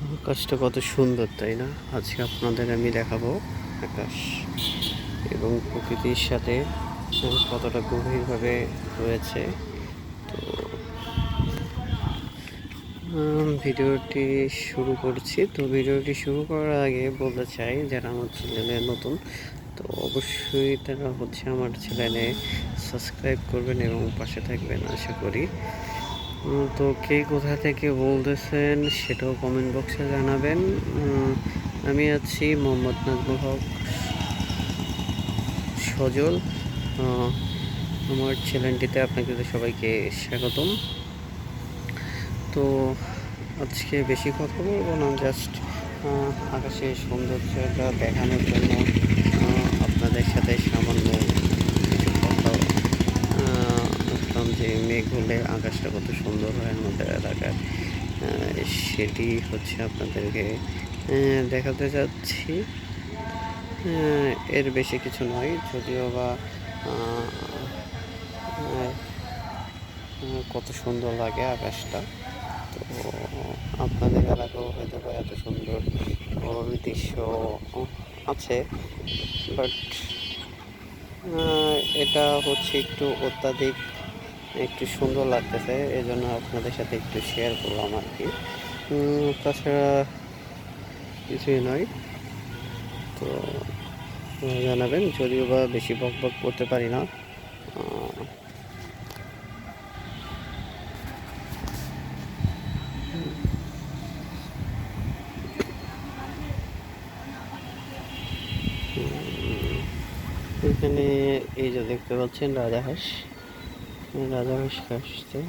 আকাশটা কত সুন্দর, তাই না? আজকে আপনাদের আমি দেখাবো আকাশ এবং প্রকৃতির সাথে কতটা গভীরভাবে রয়েছে। তো ভিডিওটি শুরু করছি। তো ভিডিওটি শুরু করার আগে বলতে চাই, যারা আমার চ্যানেলে নতুন, তো অবশ্যই তারা হচ্ছে আমার চ্যানেলে সাবস্ক্রাইব করবেন এবং পাশে থাকবেন, আশা করি। তো কে কোথা থেকে বলতেছেন সেটাও কমেন্ট বক্সে জানাবেন। আমি আছি মোহাম্মদ নাজমুল হক সজল। আমার চ্যানেলটিতে আপনাকে সবাইকে স্বাগতম। তো আজকে বেশি কথা বলব না জাস্ট আকাশের সৌন্দর্যটা দেখানোর জন্য আপনাদের সাথে সামান্য কিছু কথা আহ, বলতাম যে মেঘ হলে আকাশটা কত সুন্দর হয় আমাদের এলাকার। সেটি হচ্ছে আপনাদেরকে দেখাতে যাচ্ছি এর বেশি কিছু নয়, যদিও বা কত সুন্দর লাগে আকাশটা। তো আপনাদের এলাকাও হয়তো বা এত সুন্দর দৃশ্য আছে বাট এটা হচ্ছে একটু অত্যাধিক একটু সুন্দর লাগতেছে এই জন্য আপনাদের সাথে একটু শেয়ার করলাম আর কি। তাছাড়া কিছুই নয়। তো জানাবেন, যদিও বা বেশি বক বক করতে পারি না। এখানে এই যে দেখতে পাচ্ছেন yavaş kaçtı.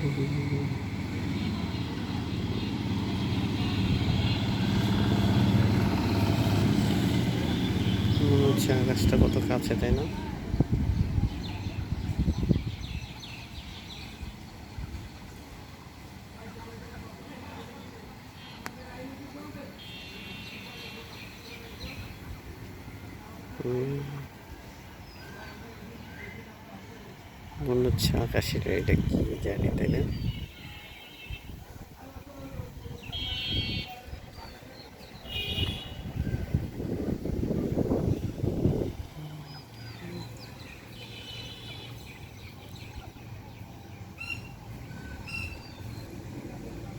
Thank you. মনে হচ্ছে আকাশটা কত কাছে, তাই না। মনে হচ্ছে আকাশের এটা কি জানি, তাই না